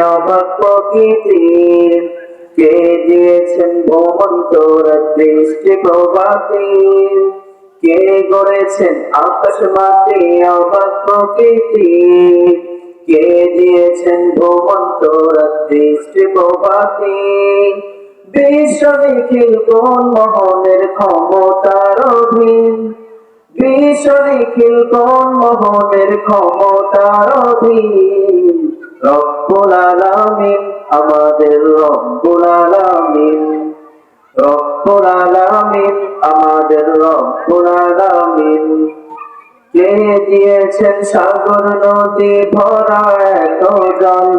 অবাক প্রকৃতির। কে দিয়েছেন ভ্রমন্ত দৃষ্টি প্রভাতির? কে গড়েছেন আকাশ মাটি অবাক প্রকৃতির? কে দিয়েছেন ভ্রমন্ত দৃষ্টি প্রভাতির? বিশ্ব নিখিল কোন মোহনের ক্ষমতার অধীন? বিশ্ব নিখিল কোন মোহনের ক্ষমতার অধীন? রব্বুল আমাদের রব্বুল আলামিন। রব্বুল আলামিন, আমাদের রব্বুল কে দিয়েছেন সাগর নদী ভরা এত জল?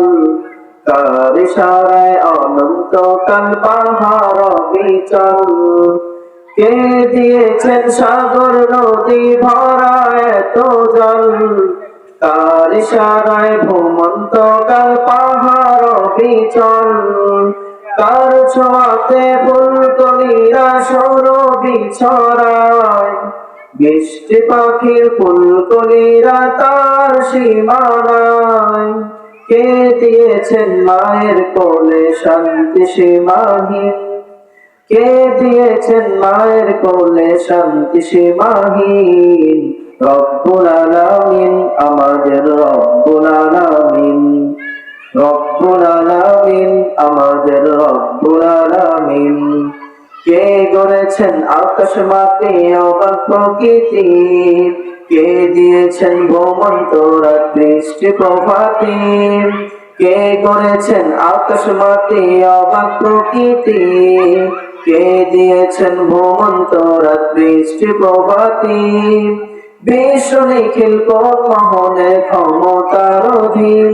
তার ইশারায় অনন্ত কাল পাহাড় বিচল কে দিয়েছেন সাগর নদী ভরা ইশারায় ভূমন্ত কাল পাহাড় বিচল কার ছোঁয়াতে ফুলকলিরা সৌরভি ছড়ায় বৃষ্টি পাখির ফুলকলিরা তার সীমানায়। কে দিয়েছেন মায়ের কোলে শান্তি সীমাহীন। কে দিয়েছেন মায়ের কোলে শান্তি সীমাহীন। আমাদের রব্বুল আলামিন আমাদের রব্বুল কে গড়েছেন আকাশ মাটি অবাক প্রকৃতি? কে দিয়েছেন ভ্রমন্ত দৃষ্টি প্রভাতি? কে গড়েছেন আকাশ মাটি অবাক প্রকৃতি? কে দিয়েছেন ভ্রমন্ত দৃষ্টি প্রভাতি? বিশ্ব নিখিল ক্ষমতার অধীন।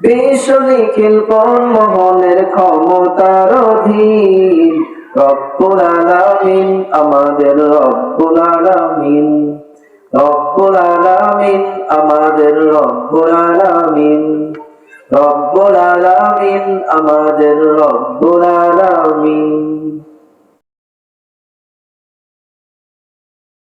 বিশ্ব নিখিল ক্ষমতার অধীন। রব্বুল আলামিন, আমাদের রব্বুল আলামিন। রব্বুল আলামিন, আমাদের রব্বুল আলামিন। রব্বুল আলামিন, আমাদের রব্বুল আলামিন।